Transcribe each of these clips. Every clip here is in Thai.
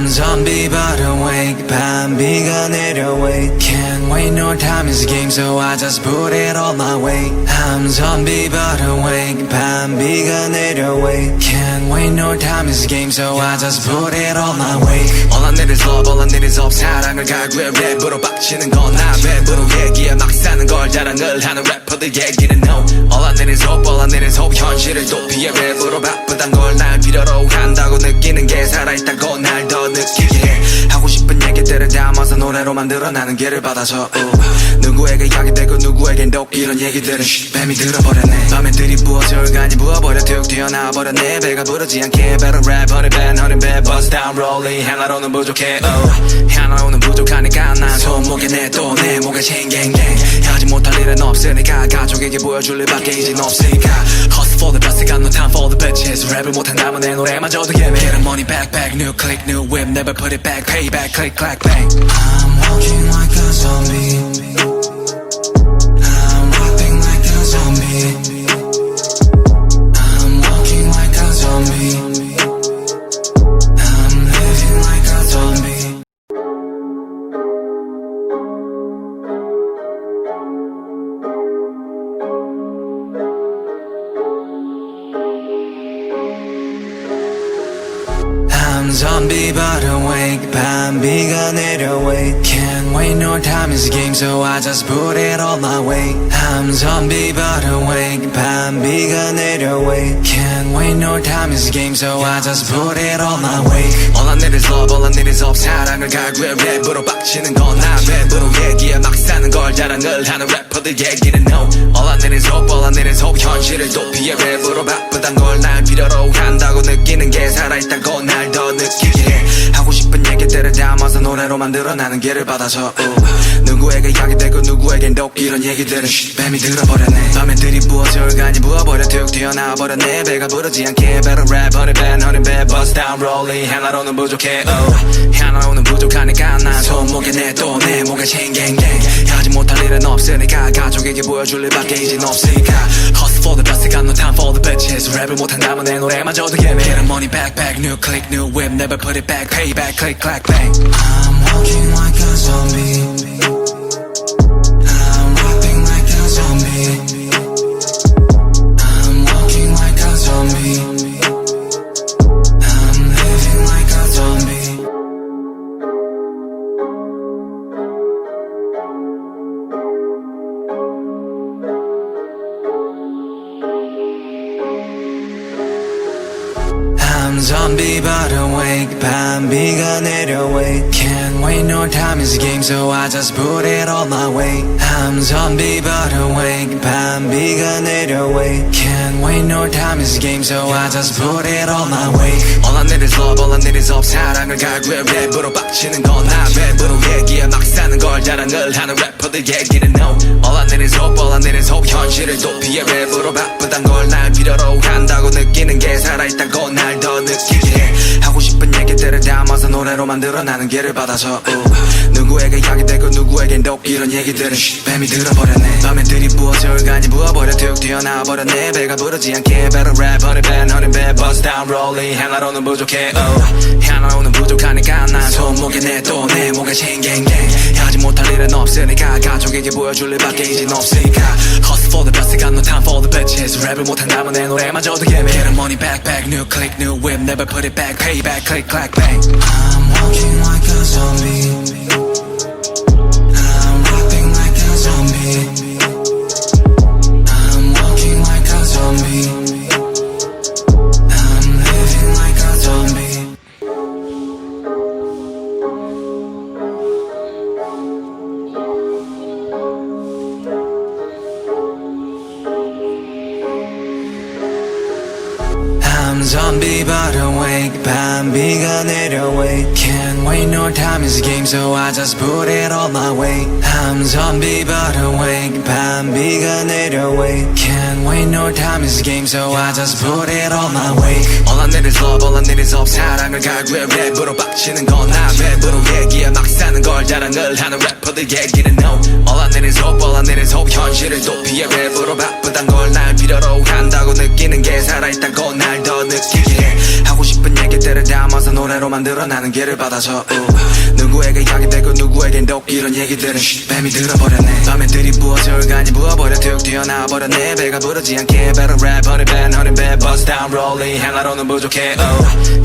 I'm zombie but awake 밤비가 내려 wait Can't Wait no time is a game so I just put it all my way I'm zombie but awake 밤비가 내려 wait Can't wait no time is a game so I just put it all my way All I need is love all I need is hope 사랑을 갈구해 랩으로 빡치는 건나 랩으로 얘기해 막 사는 걸 자랑을 하는 래퍼들 얘기는 no All I need is hope all I need is hope 현실을 도피해 랩으로 바쁘단 걸날 필요로 한다고 느끼는 게 살아있다고 날 더 느끼 노래로 만들어 나는 길을 받아서 우. 누구에게 약이 되고 누구에겐 독 이런 얘기들은 쉿, 뱀이 들어버렸네 밤에 들이부어져 얼간이 부어버려 툭 튀어나와버렸네 배가 부르지 않게 rap honey bad honey bad buzz down rolling 하나로는 부족해 oh. 하나로는 부족하니까 난 손목에 내또내 목에 챙갱갱 하지 못할 일은 없으니까 가족에게 보여줄 일밖에 이젠 없으니까 Hustle for the best got no time for the bitches 랩을 못한다면 내 노래마저도 예매 Get the money back back new click new whip never put it back payback click clack bang I'm walking like a zombie I'm rapping like a zombie I'm walking like a zombie I'm living like a zombie I'm zombie but awake 밤비가 내려 wait know time is a game so I just put it all my way I'm zombie but awake 밤비가 내려 wait Can't wait no time is a game so I just put it all my way All I need is love all I need is hope 사랑을 갈구해 랩으로 빡치는 건나 랩으로 얘기해 막 사는 걸 자랑을 하는 래퍼들 얘기는 no All I need is hope all I need is hope 현실을 도피해 랩으로 바쁘단 걸 날 필요로 한다고 느끼는 게 살아있다고 날 더 느끼게 해 하고 싶은 얘기들을 담아서 노래로 만들어 나는 길을 받아서 우. 누구에게 약이 되고 누구에겐 독 이런 얘기들은 쉿, 뱀이 들어버렸네 밤에 들이부어져 얼간이 부어버려 툭 튀어나와버렸네 배가 부르지 않게 better rap honey bad honey bad buzz down rolling 하나로는 부족해 oh. 하나로는 부족하니까 난 손목에 내또내 목에 챙갱갱 하지 못할 일은 없으니까 가족에게 보여줄 일밖에 이젠 없으니까 Hustle for the best got no time for the bitches 랩을 못한다면 내 노래마저도 예매 Get the money back back new click new whip never put it back payback click clack bang I'm walking like a zombie zombie but awake 밤비가 내려 wait Can't wait no time is a game so I just put it all my way I'm zombie but awake 밤비가 내려 wait Can't wait no time is a game so I just put it all my way All I need is love all I need is hope 사랑을 갈구해 랩으로 빡치는 건나 랩으로 얘기해 막 사는 걸 자랑을 하는 래퍼들 얘기는 no All I need is hope all I need is hope 현실을 도피해 랩으로 바쁘단 걸날 필요로 한다고 느끼는 게 살아있다고 날 더 느끼게 해 하고 싶은 얘기들을 담아서 노래로 만들어 나는 길을 받아서 우. 누구에게 약이 되고 누구에겐 독 이런 얘기들은 쉿, 뱀이 들어버렸네. 밤에 들이부어져 얼간이 부어버려 툭 튀어나와버렸네. 배가 부르지 않게 better rap honey bad honey bad buzz down rolling. 하나로는 부족해 oh. 하나로는 부족하니까 난 손목에 내또내 목에 챙갱갱. 하지 못할 일은 없으니까 가족에게 보여줄 일밖에 이젠 없으니까. Hustle for the best got no time for the bitches. 랩을 못한다면 내 노래마저도 예매 Get the money back back new click new whip never put it back payback click clack bang. I'm walking like a zombie I'm zombie but awake 밤비가 내려와 Can't wait no time is a game so I just put it all my way I'm zombie but awake 밤비가 내려와 Can't wait no time is a game so I just put it all my way All I need is love all I need is hope 사랑을 갈구해 랩으로 빡치는 건나 랩으로 얘기해 막 사는 걸 자랑을 하는 래퍼들 얘기는 no All I need is hope all I need is hope 현실을 도피해 랩으로 바쁘단 걸날 필요로 한다고 느끼는 게 살아있다고 날더 느끼게 해 하고 싶은 얘기들을 담아서 노래로 만들어 나는 길을 받아서 우. 누구에게 약이 되고 누구에겐 독 이런 얘기들은 쉿, 뱀이 들어버렸네. 밤에 들이부어져 간이 부어버려 툭 튀어나와버렸네. 배가 부르지 않게 rap honey bad honey bad bust down rolling. 향하로는 부족해.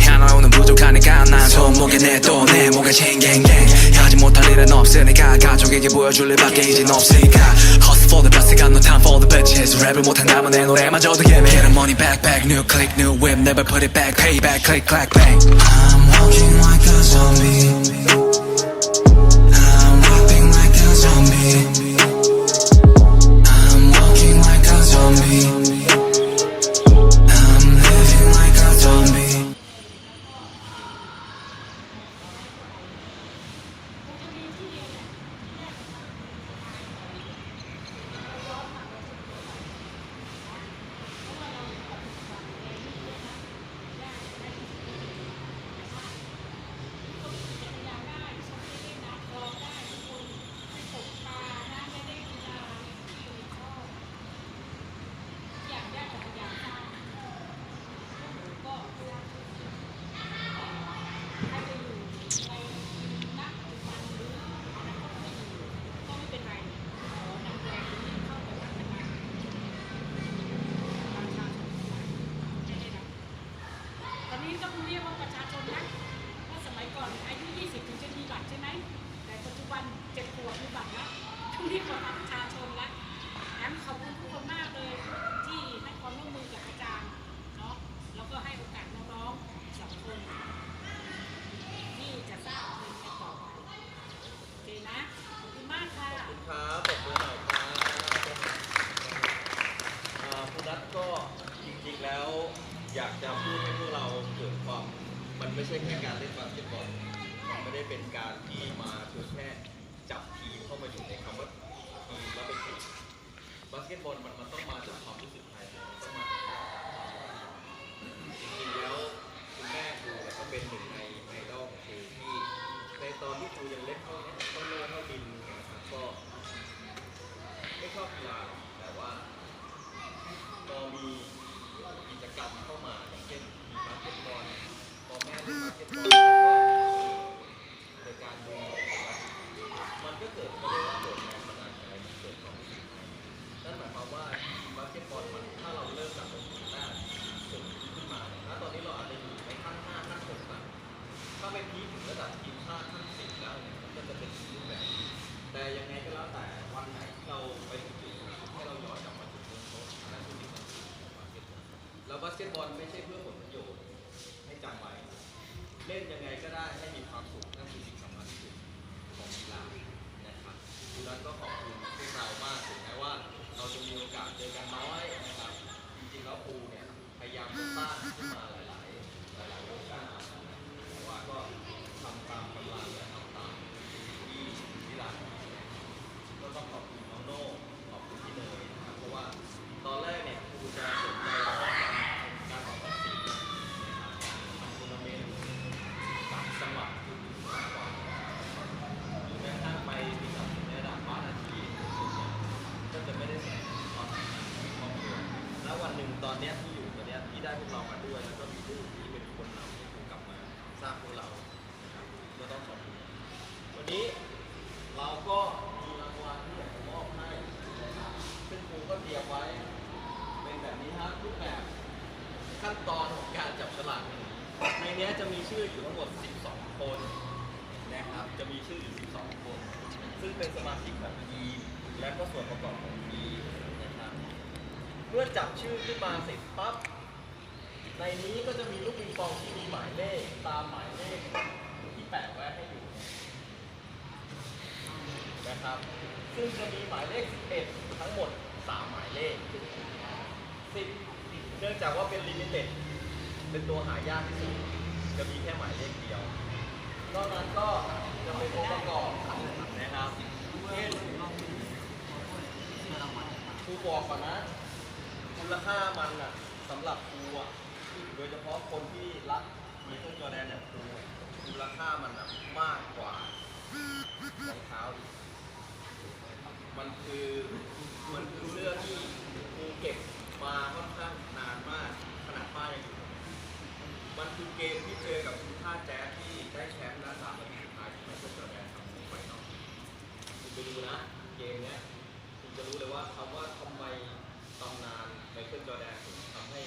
향하로는 부족하니까 난 손목에 내또내 목에 챙갱갱 하지 못할 일은 없으니까 가족에게 보여줄 일밖에 이젠 없으니까. Hustle for the best got no time for the bitches. 랩을 못한다면 내 노래마저도 예매 Get the money back back new click new whip never put it back. Pay back click clack bang. I'm walking like a zombie นะขอบคุณมากค่ะครับผมมือหน่อยครับอ่าคุณนัทก็จริงๆแล้วอยากจะพูดให้พวกเราเกิดความมันไม่ใช่แค่การเล่นบาสเกตบอลมันไม่ได้เป็นการที่มาเพียงแค่จับทีมเข้ามาอยู่ในคำว่าทีมแล้วเป็นทีมบาสเกตบอลมันมันต้องมาจากความรู้สึกภายในมันต้องมาจากจริงๆแล้วคุณแม่ครูก็เป็นหนึ่งในไอดอลของครูที่ในตอนที่ครูยังเล็กเท่านี้ ก็ไม่ชอบกีฬาแต่ว่าพอมีกิจกรรมเข้ามาอย่างเช่นมีบาสเกตบอลพอแม่เล่นบาสเกตบอล ชื่อขึ้นมาเสร็จปั๊บ ในนี้ก็จะมีลูกปิงปองที่มีหมายเลขตามหมายเลขที่แปะไว้ให้อยู่นะครับ ซึ่งจะมีหมายเลข 11 ทั้งหมด 3 หมายเลข10เนื่องจากว่าเป็นลิมิเต็ด เป็นตัวหายากที่สุด จะมีแค่หมายเลขเดียวนอกนั้นก็จะเป็นองค์ประกอบนะครับเช่นครูบอกก่อนนะ มูลค่ามันอะสำหรับครูอะโดยเฉพาะคนที่รักมีเครื่องจอแดนอย่างครูมูลค่ามันอะมากกว่ารองเท้าอีกมันคือมันคือเรื่องที่ครูเก็บมาค่อนข้างนานมาก ขนาดป้ายังอยู่ มันคือเกมที่เจอกับทีมชาแจ๊สที่ได้แชมป์นะสามนาทีสุดท้ายที่ไมเคิลจอร์แดนทำไว้เนาะคุณไปดูนะ เกมเนี้ยคุณจะรู้เลยว่าคำว่าทำไม ตำนานไมเคิลจอร์แดนถึงทำให้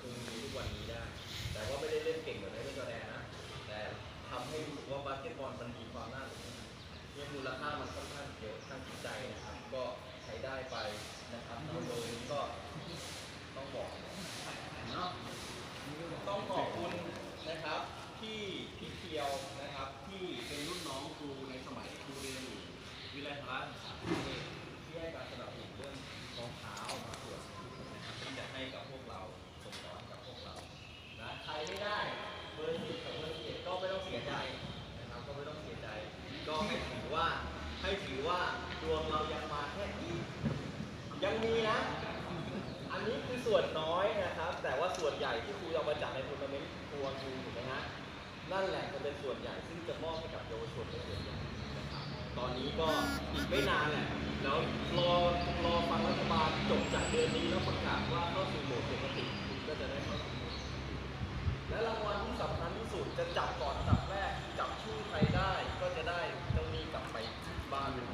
คุณมีทุกวันนี้ได้ แต่ว่าไม่ได้เล่นเก่งแบบไมเคิลจอร์แดนนะ แต่ทำให้รู้สึกว่าบาสเกตบอลมันมีความน่าสนใจเนี่ยมูลค่ามันค่อนข้างเยอะทางจิตใจนะครับ ก็ใช้ได้ไปนะครับแล้วโดยนี้ก็ต้องบอกเนาะต้องขอบ สียใจนะครับก็ไม่ต้องเสียใจ ก็ให้ถือว่าให้ถือว่าดวงเรายังมาแค่นี้ยังมีนะ อันนี้คือส่วนน้อยนะครับ แต่ว่าส่วนใหญ่ที่ครูเอามาจัดในทัวร์นาเมนต์ทัวร์ครูถูกไหมฮะนั่นแหละจะเป็นส่วนใหญ่ซึ่งจะมอบให้กับเยาวชนเป็นส่วนใหญ่นะครับตอนนี้ก็อีกไม่นานแหละแล้วรอรอฟังรัฐบาลจบจากเดือนนี้แล้วประกาศว่าเข้าสู่โหมดปกติคุณก็จะได้เข้าสู่และรางวัลที่สำคัญที่สุดจะจับก่อนอันดับแรกจับ ที่ใครได้ก็จะได้เจ้าหนี้กลับไปบ้านเลย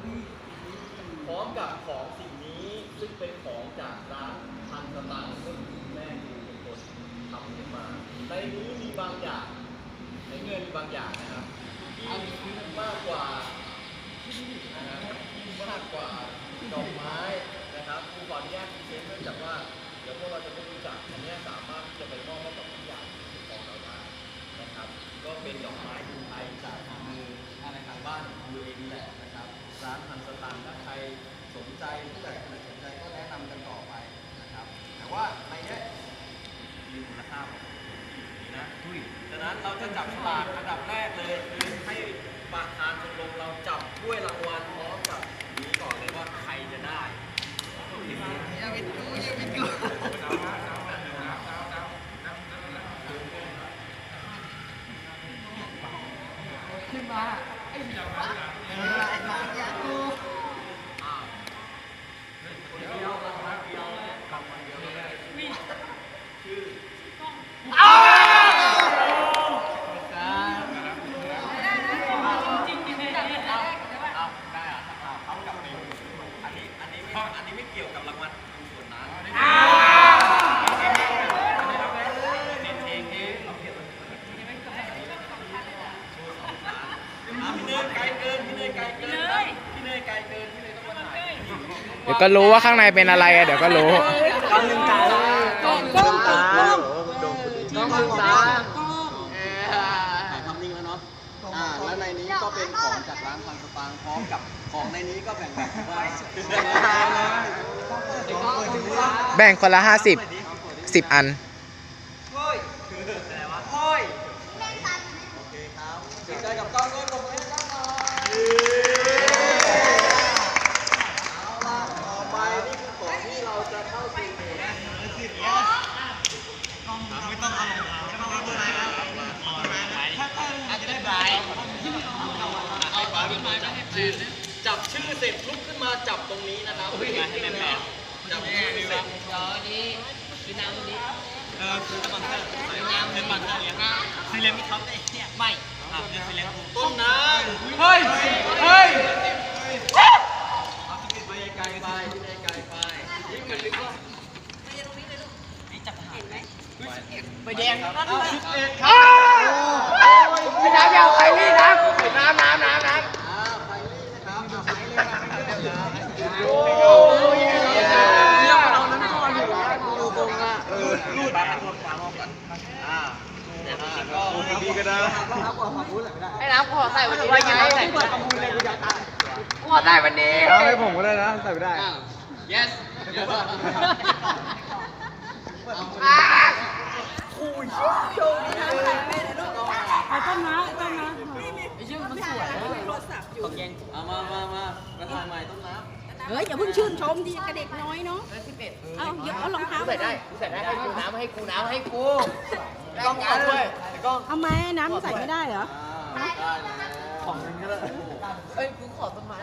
พร้อมกับของสิ่งนี้ซึ่งเป็นของจากร้านพันสตางค์ก็คือแม่ครูเป็นคนทำขึ้นมาในนี้มีบางอย่างในเงินมีบางอย่างนะครับ รสนใจผู้ใหญ่คนไหนสนใจก็แนะนำกันต่อไปนะครับ แต่ว่าในเนี้ยมีมูลค่าพองนี่นะดังนั้นเราจะจับฉลากอันดับแรกเลยคือให้ประธานชมรมเราจับถ้วยรางวัลพร้อมกับนี้ก่อนเลยว่าใครจะได้อย่าไปดูอย่าไปดู คนเดียวรางวัลเดียวรางวัลเดียวไม่ได้ชื่อ จริงๆเนี่ย เอาได้อะเอาเอากลับไปอันนี้ อันนี้ไม่อันนี้ไม่เกี่ยวกับรางวัลส่วนนั้นเน้นเองเองเอาเก็บไว้อะพี่เนยไกลเกิน พี่เนยไกลเกินครับพี่เนยไกลเกิน พี่เนยต้องมาถ่าย เดี๋ยว ก็รู้ว่าข้างในเป็นอะไรอะเดี๋ยวก็รู้ กล้องลืมตาก้องลืมตาก้องลืมตาถ่ายทำนิ่งแล้วเนาะอ่าแล้วในนี้ก็เป็นของจากร้านพังสตางพร้อมกับของในนี้ก็แบ่งแบ่งว่าแบ่งคนละห้าสิบสิบอันโอเคครับดีใจกับกล้องด้วยปรบมือให้กล้องหน่อยเอาล่ะต่อไปนี่คือของที่เราจะเข้าสู่โหมด จับชื่อเสร็จลุกขึ้นมาจับตรงนี้นะครับจับชื่อเสร็จ เออคือสปอนเซอร์สายน้ำเป็นสปอนเซอร์เลี้ยงซื้อเลี้ยงไม่ท็อปได้เนี่ยไม่อะเดี๋ยวซื้อเลี้ยงกูต้นน้ำเฮ้ยเฮ้ยเอาที่ไปไกลไปที่ไกลไปยิ่งมันลึกก็ไปแดงครับสิบเอ็ดอ้าวไม่น้ำยาว ก็ได้ให้น้ำกูขอใส่วันนี้ได้ไหมือเลยกูย้ายตาขอใส่วันนี้เอาให้ผมก็ได้นะใส่ไม่ได้ yes ต้นโชำไอ้ต้นน้ำนะไอ้ชื่อมันสวยโทอยู่เอามามามามาทางใหม่ต้นน้ำ เฮ้ยอย่าเพิ่งชื่นชมดิกระเด็กน้อยเนาะเอาเดี๋ยวเอารองเท้าใส่ได้กูใส่ได้ให้กูน้ำให้กูน้ำให้กูกล้องเอาด้วยกล้องเอาไหมน้ำใส่ไม่ได้เหรอำได้แล้วของนึงก็ได้เอ้ยกูขอต้นไม้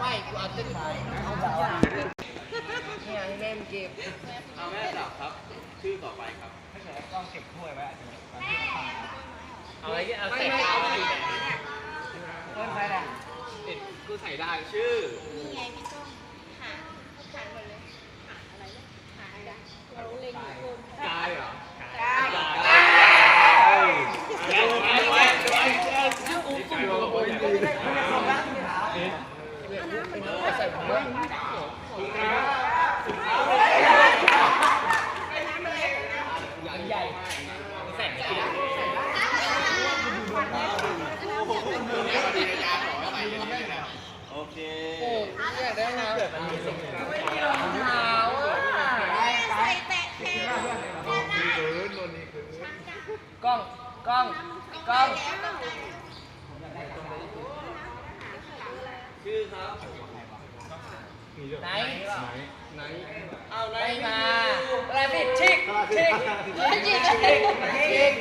ไม่กูเอาต้นไม้เอาแบบเนี่ยให้แม่มเก็บเอาแม่จับครับ ชื่อต่อไปครับเอาอะไรเอาใส่ดาวมาดิต้นไม้แหละกูใส่ได้ชื่อ กายเหรอ กล้อง กล้อง กล้อง ชื่อครับไหนเอาไหนไม่มาอะไรผิดชิกชิกชิกชิก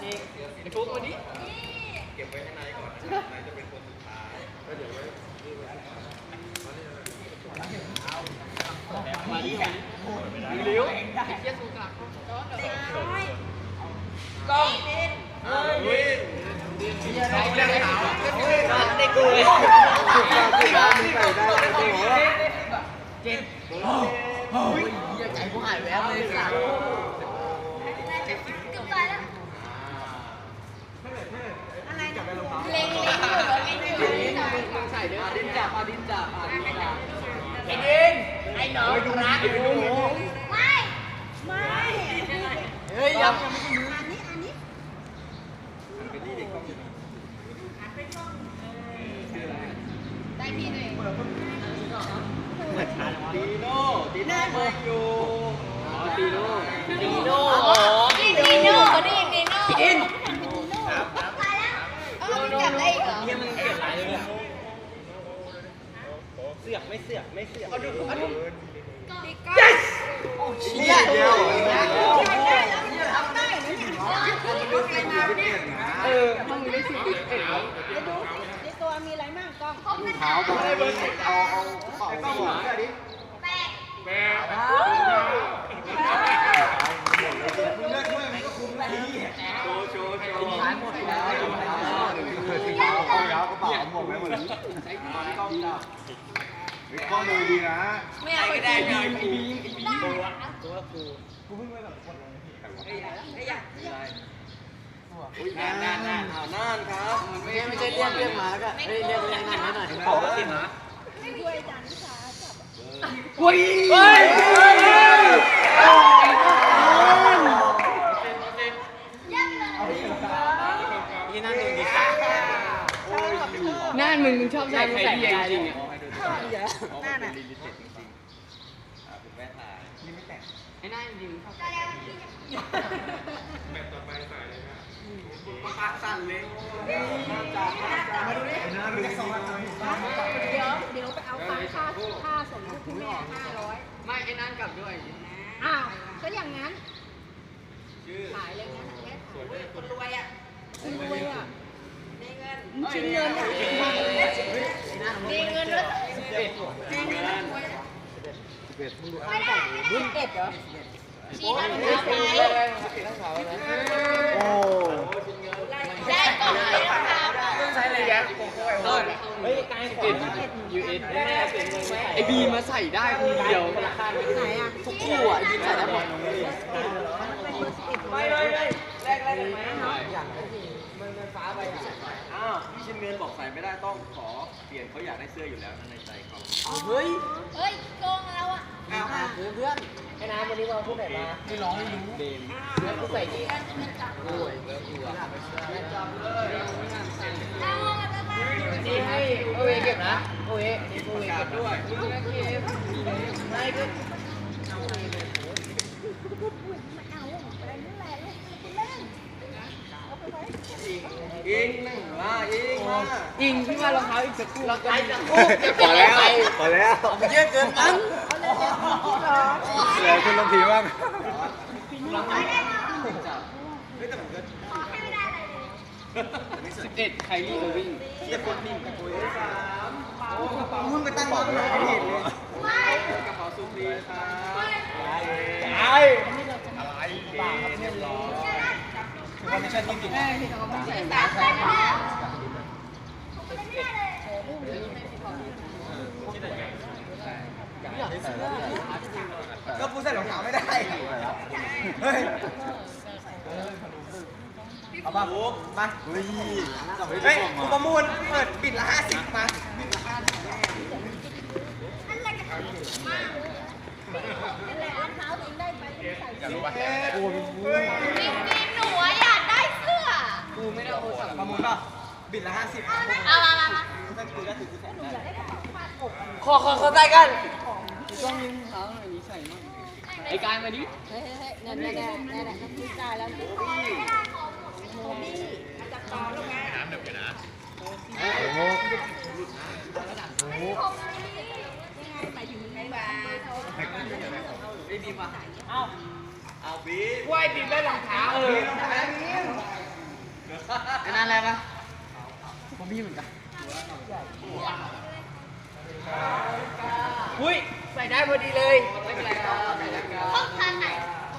ชิกไอ้ฟุกมาดิเก็บไว้ให้นายก่อนนะครับนายจะเป็นคนสุดท้าย มาดิเลี้ยวกล้อง อ้าววิน ไหนเด็กขาว เด็กกูเลยเจ็ดโอ้ยอย่าใจกูหายแวบเลยสัตว์ใส่เด้อดินจับอาดินจับอาดินจับไอ้ดินไอ้หนองรักไอ้หนู ไม่ไม่ เฮ้ยยัง อันนี้อันนี้ ดีโน่ดีโน่เบิร์อยู่ ตีโน่ตีโน่ นี่ดีโน่นี่ดีโน่ ดิน เออจับได้อีกเหรอ เฮียมันเกิดอะไรเลย เสือก ไม่เสือกไม่เสือกเอาดูเอาดู yes เชี่ยเดียวได้แล้วมันทำได้เหรอเนี่ยเออมันไม่สิบเอ็ดเดี๋ยวดูสิในตัวมีอะไรบ้างกล้องเท้าไปเอาเอาเป่าหัวดิโชว์โชว์โชว์ขายหมดแล้วเอาเท้ากระเป๋าหมว กไม่เหมือนใช้กล้องจับกล้องดูดีนะไม่เอาไปได้ไงอุ้ยนานนานนานอ้าวน่านครับไม่ไม่ใช่เรียกเรียกหมาแล้วก็เฮ้ยเรียกเรียกนั่นห้หน่อยขอสินะด้วยอาจารย์วิชาจับเฮ้ยเฮ้ยนี่นั่นเองดิหน้ามึงชอบใส่ใส่จริง หน้าน่ะแม่ถ่ายไอ้หน้าจริงชอบปากสั่นเลยเดี๋ยวเดี๋ยวไปเอาค่าค่าค่าสมทบคุณแม่ห้าร้อยไม่ไอ้นั่นกลับด้วยอ้าวก็อย่างนั้นชื่อขายเลยงั้นแม่ขายคนรวยอะคนรวยอะชิงเงินอะมีเงินด้วยมีเงินรว ยไม่ได้เอ็ดเหรอชี้ทางไหนโอ้ได้ก่อนเลยนะคะใช้อะไรแกต้นเฮ้ยกายเปลี่ยนยูเอ็นแม่เปลี่ยนเลยไอบีมาใส่ได้คนเดียวไหนอะทุกคู่อะบีใส่ได้หมดไม่เลยแรกแรกไหมอย่างมันมันฟ้าไปอะ อ้าวพี่ชินเงินบอกใส่ไม่ได้ต้องขอเปลี่ยนเขาอยากได้เสื้ออยู่แล้วนั่นในใจเขาเฮ้ย เฮ้ยโกงเราอะอ้าวเพื่อนเพื่อนไอ้น้ำวันนี้มาพูดไหนมาไม่ร้องไม่รู้เดมแล้วกูใส่ดีโอ้ยแล้วกูอะนี่ให้โอเอเก็บนะโอเอนี่โอเอเก็บด้วยไม่ก็ อิงหนึ่งล้าน เองมาอิงพี่ว่ารองเท้าอีกสักคู่เราจะไปจะพอแล้วพอแล้วเยอะเกินมั้งเหลือคุณลงทีบ้างสิบเอ็ดไคลี่เออร์วิ่งมึงไปตั้งบอกเลยไม่เห็นเลยกระเป๋าซูปรีครับไอ้อะไรเรียบร้อยถือว่าไม่ใช่ทีมผิด ก็กูใส่รองเท้าไม่ได้ เฮ้ยเอาป่ะมาเฮ้ยเฮ้ยกูประมูลเปิดบิดละห้าสิบมาหนูอยากได้เสื้อ กูไม่ได้เอาโทรศัพท์ประมูลป่ะบิดละห้าสิบ เอามามามาถ้ากูได้ถือกูใส่ได้ขอขอเข้าใจกันต้องมีรองเท้าหน่อยนี้ใส่มั่งไอ้การมาดิเฮ้ยเฮ้ยเนี่ยเนี่ยเนี่ยเนี่ยเนี่ยพี่ตายแล้วโมบี้มาจากต่อลูกแม่น้ำเดือดอยู่นะโอ้โหนี่ไงหมายถึงไงบ้างได้ดีป่ะเอาบีว่ายบินได้รองเท้าเอออันนั้นอะไรปะผมพี่เหมือนกัน อุ้ยใส่ได้พอดีเลยไม่เป็นไรครับใส่ได้ครัห้อบงชั้นไหน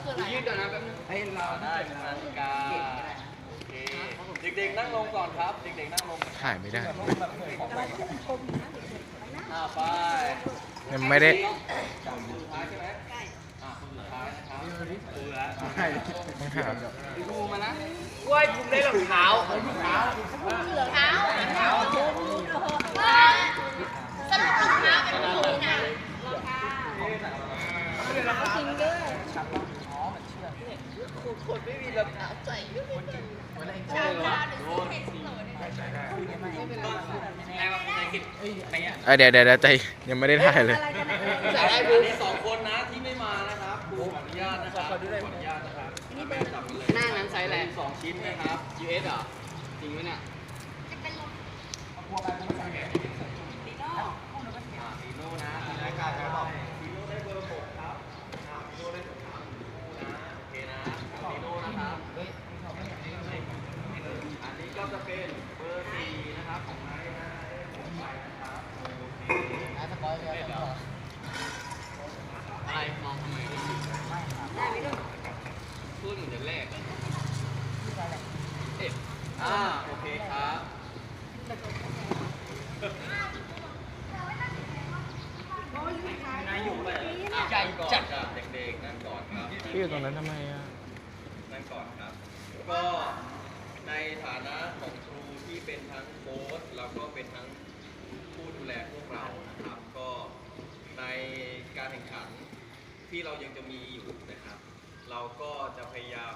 คืออะไรยืดก่อนนะแป๊บนึงเฮ้ยเราได้เป็นนาฬิกาโอเคเด็กๆนั่งลงก่อนครับ เด็กๆนั่งลงถ่ายไม่ได้อ่าไปยังไม่ได้จับมือสุดท้ายใช่ไหมอ่า คนสุดท้ายนะครับเออแล้วต้องถามดูมานะว่ายผมได้รองเท้าเท้าเท้าสรุปรองเท้าเป็นผู้ไหนรองเท้าทิ้งด้วยคนไม่มีรองเท้าใส่ชาลาหรือซื้อเพชรโหลดเออเดี๋ยวเดี๋ยวเดี๋ยวใจยังไม่ได้ถ่ายเลย นะครับ US เหรอ จริงไหมเนี่ย อ่าฟีโน่นะรายการเขาบอกฟีโน่ได้เบอร์หกครับอ่าฟีโน่ได้สองสามคู่นะโอเคนะฟีโน่นะครับอันนี้ก็จะเป็นเบอร์สี่นะครับของไนท์นะได้ผมไปนะครับโอเค อะไรมองทำไมพูดเหมือนจะแรกอะเอ๊ะ อ่าโอเคครับ ใหญ่จัด กับเด็กๆนั่งก่อนครับ พี่อยู่ตรงนั้นทำไมอะนั่งก่อนครับ ก็ในฐานะของครูที่เป็นทั้งโค้ชแล้วก็เป็นทั้งผู้ดูแลพวกเรานะครับ ก็ในการแข่งขันที่เรายังจะมีอยู่นะครับ เราก็จะพยายาม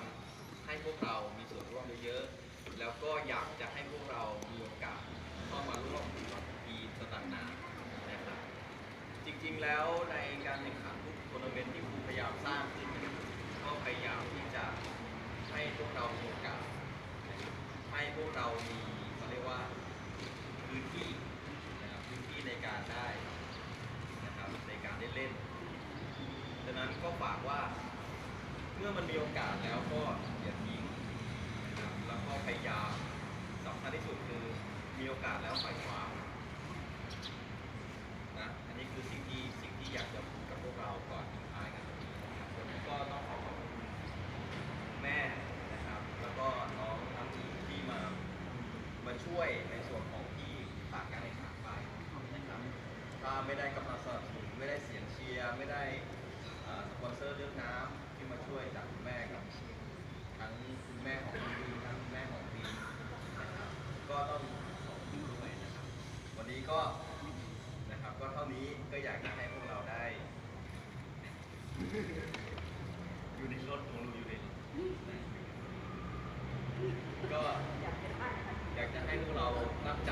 ให้พวกเรามีส่วนร่วมเยอะๆแล้วก็อยากจะให้พวกเรามีโอกาสเข้ามาร่วมกับทีมต่างๆนะครับจริงๆแล้วในการแข่งขันทุกทัวร์นาเมนต์ที่ครูพยายามสร้างขึ้น พยายามที่จะให้พวกเรามีโอกาสนะครับให้พวกเรามีเขาเรียกว่าพื้นที่นะครับพื้นที่ในการได้นะครับในการได้เล่นดังนั้นก็ฝากว่าเมื่อมันมีโอกาสแล้วก็อย่าทิ้งนะครับแล้วก็พยายามสำคัญที่สุดคือมีโอกาสแล้วฝ่ายคว้านะอันนี้คือสิ่งที่สิ่งที่อยากจะพูดกับพวกเราก่อนทิ้งท้ายกันตรงนี้นะครับวันนี้ก็ต้องขอขอบคุณแม่นะครับ แล้วก็น้องทั้งทีมที่มามาช่วยในส่วนของที่ฝากการแข่งขันไปนะครับถ้าไม่ได้กำลังสนับสนุนไม่ได้เสียงเชียร์ไม่ได้อ่าสปอนเซอร์เรื่องน้ำที่มาช่วยจากคุณแม่กับทั้งคุณแม่ของคุณดีทั้งคุณแม่ของพีนะครับก็ต้องขอบคุณด้วยนะครับ วันนี้ ก็นะครับก็เท่านี้ก็อยากจะให้พวกเราได้ อยู่ในรถของลูอยู่ในก็อยากจะให้พวกเราตั้งใจ